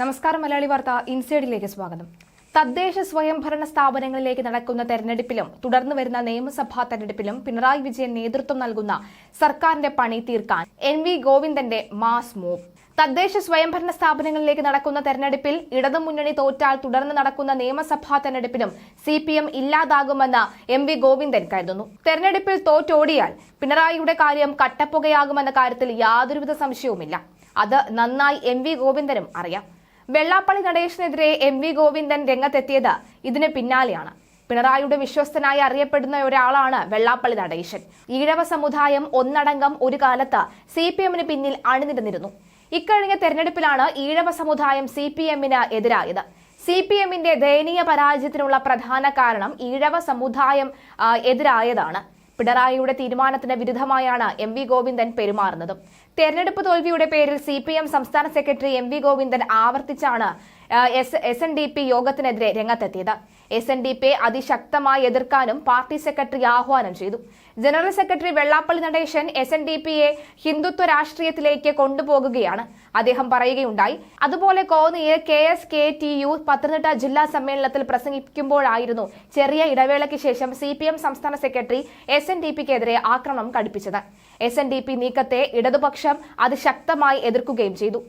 നമസ്കാരം മലയാളി വാർത്ത ഇൻസൈഡിലേക്ക് സ്വാഗതം. തദ്ദേശ സ്വയംഭരണ സ്ഥാപനങ്ങളിലേക്ക് നടക്കുന്ന തെരഞ്ഞെടുപ്പിലും തുടർന്നു വരുന്ന നിയമസഭാ തെരഞ്ഞെടുപ്പിലും പിണറായി വിജയൻ നേതൃത്വം നൽകുന്ന സർക്കാരിന്റെ പണി തീർക്കാൻ എൻ വി ഗോവിന്ദന്റെ മാസ് മൂവ്. തദ്ദേശ സ്വയംഭരണ സ്ഥാപനങ്ങളിലേക്ക് നടക്കുന്ന തെരഞ്ഞെടുപ്പിൽ ഇടതുമുന്നണി തോറ്റാൽ തുടർന്ന് നടക്കുന്ന നിയമസഭാ തെരഞ്ഞെടുപ്പിലും സി പി എം ഇല്ലാതാകുമെന്ന് എം വി ഗോവിന്ദൻ കരുതുന്നു. തെരഞ്ഞെടുപ്പിൽ തോറ്റോടിയാൽ പിണറായിയുടെ കാര്യം കട്ടപ്പുകയാകുമെന്ന കാര്യത്തിൽ യാതൊരുവിധ സംശയവുമില്ല. അത് നന്നായി എം വി ഗോവിന്ദനും അറിയാം. വെള്ളാപ്പള്ളി നടേശനെതിരെ എം വി ഗോവിന്ദൻ രംഗത്തെത്തിയത് ഇതിന് പിന്നാലെയാണ്. പിണറായിയുടെ വിശ്വസ്തനായി അറിയപ്പെടുന്ന ഒരാളാണ് വെള്ളാപ്പള്ളി നടേശൻ. ഈഴവ സമുദായം ഒന്നടങ്കം ഒരു കാലത്ത് സി പി എമ്മിന് പിന്നിൽ അണിനിരന്നിരുന്നു. ഇക്കഴിഞ്ഞ തെരഞ്ഞെടുപ്പിലാണ് ഈഴവ സമുദായം സി പി എമ്മിന് എതിരായത്. സി പി എമ്മിന്റെ ദയനീയ പരാജയത്തിനുള്ള പ്രധാന കാരണം ഈഴവ സമുദായം എതിരായതാണ്. പിണറായിയുടെ തീരുമാനത്തിന് വിരുദ്ധമായാണ് എം വി ഗോവിന്ദൻ പെരുമാറുന്നതും. തെരഞ്ഞെടുപ്പ് തോൽവിയുടെ പേരിൽ സി സംസ്ഥാന secretary M V Govindan ആവർത്തിച്ചാണ് S S N D P യോഗത്തിനെതിരെ രംഗത്തെത്തിയത്. എസ് എൻ ഡി പി അതിശക്തമായി എതിർക്കാനും പാർട്ടി സെക്രട്ടറി ആഹ്വാനം ചെയ്തു. General secretary Vellappally Natesan S N D പിയെ ഹിന്ദുത്വ രാഷ്ട്രീയത്തിലേക്ക് കൊണ്ടുപോകുകയാണ്. അദ്ദേഹം പറയുകയുണ്ടായി അതുപോലെ കോന്നിയിൽ K S K T U Pathanamthitta ജില്ലാ സമ്മേളനത്തിൽ പ്രസംഗിക്കുമ്പോഴായിരുന്നു ചെറിയ ഇടവേളയ്ക്ക് ശേഷം സി പി എം സംസ്ഥാന സെക്രട്ടറി എസ് എൻ ഡി പിക്കെതിരെ ആക്രമണം കടുപ്പിച്ചത്. എസ് എൻ ഡി പി നീക്കത്തെ ഇടതുപക്ഷം അതിശക്തമായി എതിർക്കുകയും ചെയ്തു.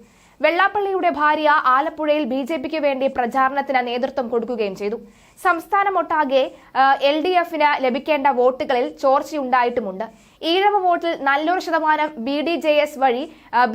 വെള്ളാപ്പള്ളിയുടെ ഭാര്യ ആലപ്പുഴയിൽ ബി ജെ പിക്ക് വേണ്ടി പ്രചാരണത്തിന് നേതൃത്വം കൊടുക്കുകയും ചെയ്തു. സംസ്ഥാനമൊട്ടാകെ എൽ ഡി എഫിന് ലഭിക്കേണ്ട വോട്ടുകളിൽ ചോർച്ചയുണ്ടായിട്ടുമുണ്ട്. ഈഴവ വോട്ടിൽ നല്ലൊരു ശതമാനം ബി ഡി ജെ എസ് വഴി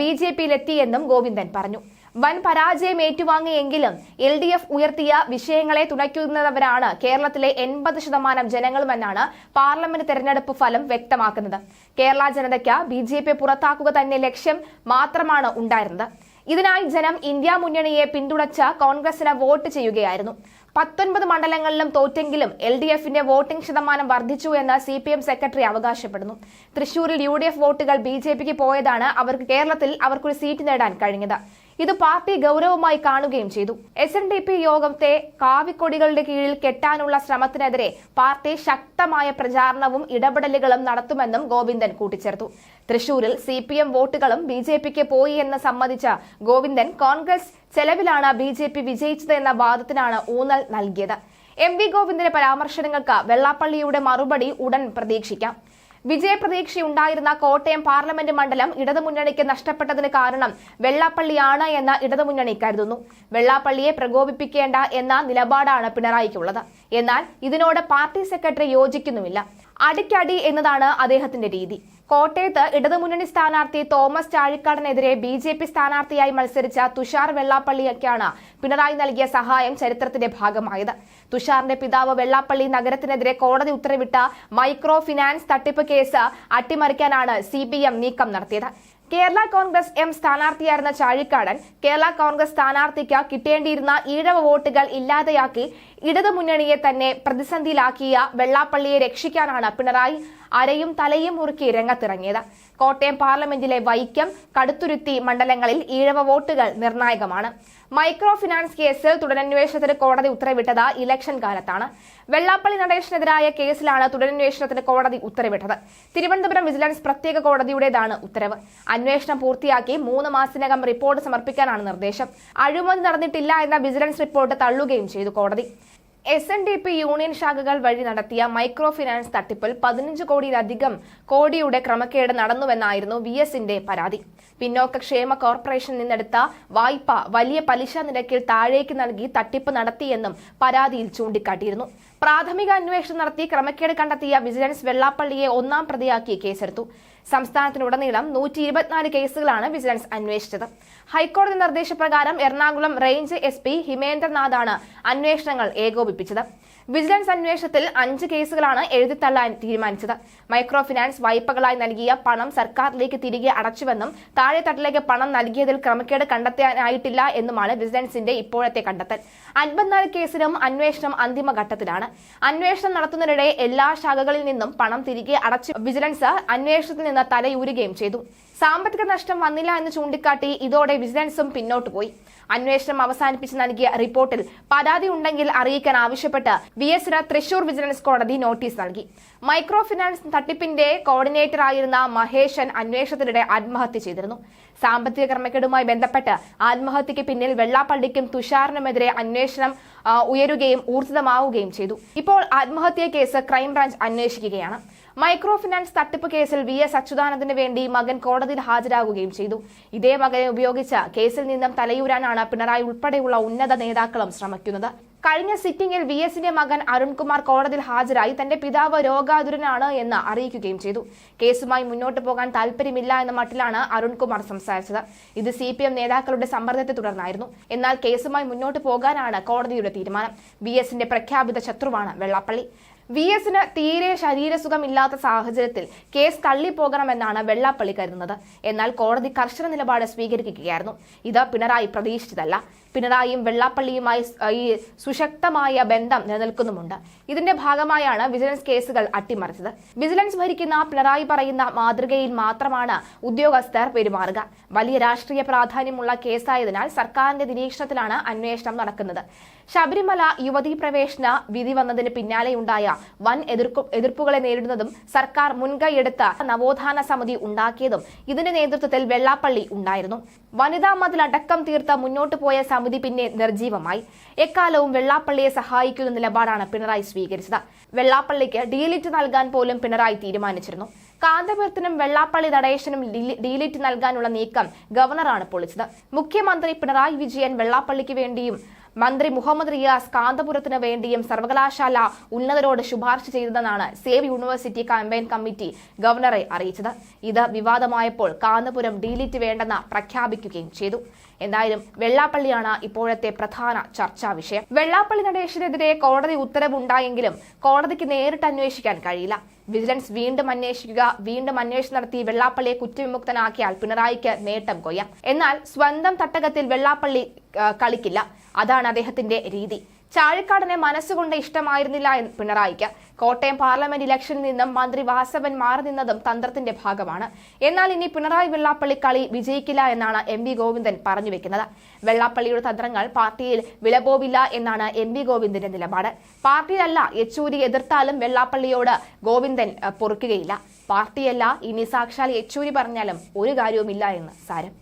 ബി ജെ പിയിലെത്തിയെന്നും ഗോവിന്ദൻ പറഞ്ഞു. വൻ പരാജയം ഏറ്റുവാങ്ങിയെങ്കിലും എൽ ഡി എഫ് ഉയർത്തിയ വിഷയങ്ങളെ തുണയ്ക്കുന്നവരാണ് കേരളത്തിലെ എൺപത് ശതമാനം ജനങ്ങളുമെന്നാണ് പാർലമെന്റ് തെരഞ്ഞെടുപ്പ് ഫലം വ്യക്തമാക്കുന്നത്. കേരള ജനതയ്ക്ക് ബി പുറത്താക്കുക തന്നെ ലക്ഷ്യം മാത്രമാണ് ഉണ്ടായിരുന്നത്. ഇതിനായി ജനം ഇന്ത്യ മുന്നണിയെ പിന്തുണച്ച കോൺഗ്രസിന് വോട്ട് ചെയ്യുകയായിരുന്നു. പത്തൊൻപത് മണ്ഡലങ്ങളിലും തോറ്റെങ്കിലും എൽ ഡി എഫിന്റെ വോട്ടിംഗ് ശതമാനം വർദ്ധിച്ചു എന്ന് സി പി എം സെക്രട്ടറി അവകാശപ്പെടുന്നു. തൃശൂരിൽ യു ഡി എഫ് വോട്ടുകൾ ബി ജെ പിക്ക് പോയതാണ് അവർക്ക് കേരളത്തിൽ അവർക്കൊരു സീറ്റ് നേടാൻ കഴിഞ്ഞത്. ഇത് പാർട്ടി ഗൗരവമായി കാണുകയും ചെയ്തു. എസ് എൻ ഡി പി യോഗത്തെ കാവിക്കൊടികളുടെ കീഴിൽ കെട്ടാനുള്ള ശ്രമത്തിനെതിരെ പാർട്ടി ശക്തമായ പ്രചാരണവും ഇടപെടലുകളും നടത്തുമെന്നും ഗോവിന്ദൻ കൂട്ടിച്ചേർത്തു. തൃശൂരിൽ സി പി എം വോട്ടുകളും ബി ജെ പിക്ക് പോയി എന്ന് സമ്മതിച്ച ഗോവിന്ദൻ കോൺഗ്രസ് ചെലവിലാണ് ബി ജെ പി വിജയിച്ചത് എന്ന വാദത്തിനാണ് ഊന്നൽ നൽകിയത്. എം വി ഗോവിന്ദന്റെ പരാമർശങ്ങൾക്ക് വെള്ളാപ്പള്ളിയുടെ മറുപടി ഉടൻ പ്രതീക്ഷിക്കാം. വിജയപ്രതീക്ഷയുണ്ടായിരുന്ന കോട്ടയം പാർലമെന്റ് മണ്ഡലം ഇടതുമുന്നണിക്ക് നഷ്ടപ്പെട്ടതിന് കാരണം വെള്ളാപ്പള്ളിയാണ് എന്ന് ഇടതുമുന്നണി കരുതുന്നു. വെള്ളാപ്പള്ളിയെ പ്രകോപിപ്പിക്കേണ്ട എന്ന നിലപാടാണ് പിണറായിക്കുള്ളത്. എന്നാൽ ഇതിനോട് പാർട്ടി സെക്രട്ടറി യോജിക്കുന്നുമില്ല. അടിക്കടി എന്നതാണ് അദ്ദേഹത്തിന്റെ രീതി. കോട്ടയത്ത് ഇടതുമുന്നണി സ്ഥാനാർത്ഥി തോമസ് ചാഴിക്കാടനെതിരെ ബി ജെ പി സ്ഥാനാർത്ഥിയായി മത്സരിച്ച തുഷാർ വെള്ളാപ്പള്ളിയൊക്കെയാണ് പിണറായി നൽകിയ സഹായം ചരിത്രത്തിന്റെ ഭാഗമായത്. തുഷാറിന്റെ പിതാവ് വെള്ളാപ്പള്ളി നഗരത്തിനെതിരെ കോടതി ഉത്തരവിട്ട മൈക്രോ ഫിനാൻസ് തട്ടിപ്പ് കേസ് അട്ടിമറിക്കാനാണ് സി നീക്കം നടത്തിയത്. കേരള കോൺഗ്രസ് എം സ്ഥാനാർത്ഥിയായിരുന്ന ചാഴിക്കാടൻ കേരള കോൺഗ്രസ് സ്ഥാനാർത്ഥിക്ക് കിട്ടേണ്ടിയിരുന്ന ഈഴവ വോട്ടുകൾ ഇല്ലാതെയാക്കി ഇടതുമുന്നണിയെ തന്നെ പ്രതിസന്ധിയിലാക്കിയ വെള്ളാപ്പള്ളിയെ രക്ഷിക്കാനാണ് പിണറായി അരയും തലയും മുറുക്കി രംഗത്തിറങ്ങിയത്. കോട്ടയം പാർലമെന്റിലെ വൈക്കം കടുത്തുരുത്തി മണ്ഡലങ്ങളിൽ ഈഴവ വോട്ടുകൾ നിർണായകമാണ്. മൈക്രോ ഫിനാൻസ് കേസിൽ തുടരന്വേഷണത്തിന് കോടതി ഉത്തരവിട്ടത് ഇലക്ഷൻ കാലത്താണ്. വെള്ളാപ്പള്ളി നടേശനെതിരായ കേസിലാണ് തുടരന്വേഷണത്തിന് കോടതി ഉത്തരവിട്ടത്. തിരുവനന്തപുരം വിജിലൻസ് പ്രത്യേക കോടതിയുടേതാണ് ഉത്തരവ്. അന്വേഷണം പൂർത്തിയാക്കി മൂന്ന് മാസത്തിനകം റിപ്പോർട്ട് സമർപ്പിക്കാനാണ് നിർദ്ദേശം. അഴിമതി നടന്നിട്ടില്ല എന്ന വിജിലൻസ് റിപ്പോർട്ട് തള്ളുകയും ചെയ്തു കോടതി. S N D P union ശാഖകൾ വഴി നടത്തിയ മൈക്രോ ഫിനാൻസ് തട്ടിപ്പിൽ പതിനഞ്ച് കോടിയിലധികം കോടിയുടെ ക്രമക്കേട് നടന്നുവെന്നായിരുന്നു വി എസിന്റെ പരാതി. പിന്നോക്ക ക്ഷേമ കോർപ്പറേഷൻ നിന്നെടുത്ത വായ്പ വലിയ പലിശ നിരക്കിൽ താഴേക്ക് നൽകി തട്ടിപ്പ് നടത്തിയെന്നും പരാതിയിൽ ചൂണ്ടിക്കാട്ടിയിരുന്നു. പ്രാഥമിക അന്വേഷണം നടത്തി ക്രമക്കേട് കണ്ടെത്തിയ വിജിലൻസ് വെള്ളാപ്പള്ളിയെ ഒന്നാം പ്രതിയാക്കി കേസെടുത്തു. സംസ്ഥാനത്തിനുടനീളം നൂറ്റി ഇരുപത്തിനാല് കേസുകളാണ് വിജിലൻസ് അന്വേഷിച്ചത്. ഹൈക്കോടതി നിർദ്ദേശപ്രകാരം എറണാകുളം റേഞ്ച് എസ് പി ഹിമേന്ദ്രനാഥാണ് അന്വേഷണങ്ങൾ ഏകോപിപ്പിച്ചത്. വിജിലൻസ് അന്വേഷണത്തിൽ അഞ്ച് കേസുകളാണ് എഴുതിത്തള്ളാൻ തീരുമാനിച്ചത്. മൈക്രോ ഫിനാൻസ് വായ്പകളായി നൽകിയ പണം സർക്കാരിലേക്ക് തിരികെ അടച്ചുവെന്നും താഴെത്തട്ടിലേക്ക് പണം നൽകിയതിൽ ക്രമക്കേട് കണ്ടെത്താനായിട്ടില്ല എന്നുമാണ് വിജിലൻസിന്റെ ഇപ്പോഴത്തെ കണ്ടെത്തൽ. അൻപത്തിനാല് കേസിലും അന്വേഷണം അന്തിമഘട്ടത്തിലാണ്. അന്വേഷണം നടത്തുന്നതിനിടെ എല്ലാ ശാഖകളിൽ നിന്നും പണം തിരികെ അടച്ചു വിജിലൻസ് അന്വേഷണത്തിൽ നിന്ന് തലയൂരുകയും ചെയ്തു. സാമ്പത്തിക നഷ്ടം വന്നില്ല എന്ന് ചൂണ്ടിക്കാട്ടി ഇതോടെ വിജിലൻസും പിന്നോട്ട് പോയി. അന്വേഷണം അവസാനിപ്പിച്ച് നൽകിയ റിപ്പോർട്ടിൽ പരാതി ഉണ്ടെങ്കിൽ അറിയിക്കാൻ ആവശ്യപ്പെട്ട് വി എസ് തൃശൂർ വിജിലൻസ് കോടതി നോട്ടീസ് നൽകി. മൈക്രോ ഫിനാൻസ് തട്ടിപ്പിന്റെ കോർഡിനേറ്റർ ആയിരുന്ന മഹേശൻ അന്വേഷണത്തിനിടെ ആത്മഹത്യ ചെയ്തിരുന്നു. സാമ്പത്തിക ക്രമക്കേടുമായി ബന്ധപ്പെട്ട് ആത്മഹത്യക്ക് പിന്നിൽ വെള്ളാപ്പള്ളിക്കും തുഷാറിനുമെതിരെ അന്വേഷണം ഉയരുകയും ഊർജിതമാവുകയും ചെയ്തു. ഇപ്പോൾ ആത്മഹത്യാ കേസ് ക്രൈംബ്രാഞ്ച് അന്വേഷിക്കുകയാണ്. മൈക്രോ ഫിനാൻസ് തട്ടിപ്പ് കേസിൽ വി എസ് അച്യുതാനന്ദന് വേണ്ടി മകൻ കോടതിയിൽ ഹാജരാകുകയും ചെയ്തു. ഇതേ മകനെ ഉപയോഗിച്ച് കേസിൽ നിന്നും തലയൂരാനാണ് പിണറായി ഉൾപ്പെടെയുള്ള ഉന്നത നേതാക്കളും ശ്രമിക്കുന്നത്. കഴിഞ്ഞ സിറ്റിംഗിൽ വി എസിന്റെ മകൻ അരുൺകുമാർ കോടതിയിൽ ഹാജരായി. തന്റെ പിതാവ് രോഗാതുരനാണ് എന്ന് അറിയിക്കുകയും ചെയ്തു. കേസുമായി മുന്നോട്ട് പോകാൻ താല്പര്യമില്ല എന്ന മട്ടിലാണ് അരുൺകുമാർ സംസാരിച്ചത്. ഇത് സി പി എം നേതാക്കളുടെ സമ്മർദ്ദത്തെ തുടർന്നായിരുന്നു. എന്നാൽ കേസുമായി മുന്നോട്ട് പോകാനാണ് കോടതിയുടെ തീരുമാനം. വി എസിന്റെ പ്രഖ്യാപിത ശത്രുവാണ് വെള്ളാപ്പള്ളി. വി എസിന് തീരെ ശരീരസുഖമില്ലാത്ത സാഹചര്യത്തിൽ കേസ് തള്ളിപ്പോകണമെന്നാണ് വെള്ളാപ്പള്ളി കരുതുന്നത്. എന്നാൽ കോടതി കർശന നിലപാട് സ്വീകരിക്കുകയായിരുന്നു. ഇത് പിണറായി പ്രതീക്ഷിച്ചതല്ല. പിണറായിയും വെള്ളാപ്പള്ളിയുമായി ഈ സുശക്തമായ ബന്ധം നിലനിൽക്കുന്നുമുണ്ട്. ഇതിന്റെ ഭാഗമായാണ് വിജിലൻസ് കേസുകൾ അട്ടിമറിച്ചത്. വിജിലൻസ് ഭരിക്കുന്ന പിണറായി പറയുന്ന മാതൃകയിൽ മാത്രമാണ് ഉദ്യോഗസ്ഥർ പെരുമാറുക. വലിയ രാഷ്ട്രീയ പ്രാധാന്യമുള്ള കേസായതിനാൽ സർക്കാരിന്റെ നിരീക്ഷണത്തിലാണ് അന്വേഷണം നടക്കുന്നത്. ശബരിമല യുവതീ പ്രവേശന വിധി വന്നതിന് പിന്നാലെയുണ്ടായ വൻ എതിർക്കു എതിർപ്പുകളെ നേരിടുന്നതും സർക്കാർ മുൻകൈയെടുത്ത നവോത്ഥാന സമിതി ഉണ്ടാക്കിയതും ഇതിന്റെ നേതൃത്വത്തിൽ വെള്ളാപ്പള്ളി ഉണ്ടായിരുന്നു. വനിതാ മതിൽ അടക്കം തീർത്ത് മുന്നോട്ട് പോയ സമിതി പിന്നെ നിർജീവമായി എക്കാലവും വെള്ളാപ്പള്ളിയെ സഹായിക്കുന്ന നിലപാടാണ് പിണറായി സ്വീകരിച്ചത്. വെള്ളാപ്പള്ളിക്ക് ഡീലിറ്റ് നൽകാൻ പോലും പിണറായി തീരുമാനിച്ചിരുന്നു. കാന്തപുരത്തിനും വെള്ളാപ്പള്ളി നടേശനും ഡീലി- ഡീലിറ്റ് നൽകാനുള്ള നീക്കം ഗവർണറാണ് പൊളിച്ചത്. മുഖ്യമന്ത്രി പിണറായി വിജയൻ വെള്ളാപ്പള്ളിക്ക് വേണ്ടിയും മന്ത്രി മുഹമ്മദ് റിയാസ് കാന്തപുരത്തിന് വേണ്ടിയും സർവകലാശാല ഉന്നതരോട് ശുപാർശ ചെയ്തതെന്നാണ് സേവ് യൂണിവേഴ്സിറ്റി കമ്പയിൻ കമ്മിറ്റി ഗവർണറെ അറിയിച്ചത്. ഇത് വിവാദമായപ്പോൾ കാന്തപുരം ഡീലിറ്റ് വേണ്ടെന്ന് പ്രഖ്യാപിക്കുകയും ചെയ്തു. എന്തായാലും വെള്ളാപ്പള്ളിയാണ് ഇപ്പോഴത്തെ പ്രധാന ചർച്ചാ വിഷയം. വെള്ളാപ്പള്ളി നടേശനെതിരെ കോടതി ഉത്തരവുണ്ടായെങ്കിലും കോടതിക്ക് നേരിട്ട് അന്വേഷിക്കാൻ കഴിയില്ല. വിജിലൻസ് വീണ്ടും അന്വേഷിക്കുക വീണ്ടും അന്വേഷണം നടത്തി വെള്ളാപ്പള്ളിയെ കുറ്റവിമുക്തനാക്കിയാൽ പിണറായിക്ക് നേട്ടം കൊയ്യാം. എന്നാൽ സ്വന്തം തട്ടകത്തിൽ വെള്ളാപ്പള്ളി കളിക്കില്ല. അതാണ് അദ്ദേഹത്തിന്റെ രീതി. ചാഴിക്കാടനെ മനസ്സുകൊണ്ട് ഇഷ്ടമായിരുന്നില്ല എന്ന് പിണറായിക്ക്. കോട്ടയം പാർലമെന്റ് ഇലക്ഷനിൽ നിന്നും മന്ത്രി വാസവൻ മാറി നിന്നതും തന്ത്രത്തിന്റെ ഭാഗമാണ്. എന്നാൽ ഇനി പിണറായി വെള്ളാപ്പള്ളി കളി വിജയിക്കില്ല എന്നാണ് എം വി ഗോവിന്ദൻ പറഞ്ഞു വെക്കുന്നത്. വെള്ളാപ്പള്ളിയുടെ തന്ത്രങ്ങൾ പാർട്ടിയിൽ വിലപോവില്ല എന്നാണ് എം വി ഗോവിന്ദന്റെ നിലപാട്. പാർട്ടിയിലല്ല യെച്ചൂരി എതിർത്താലും വെള്ളാപ്പള്ളിയോട് ഗോവിന്ദൻ പൊറുക്കുകയില്ല. പാർട്ടിയല്ല ഇനി സാക്ഷാൽ യെച്ചൂരി പറഞ്ഞാലും ഒരു കാര്യവുമില്ല എന്ന് സാരം.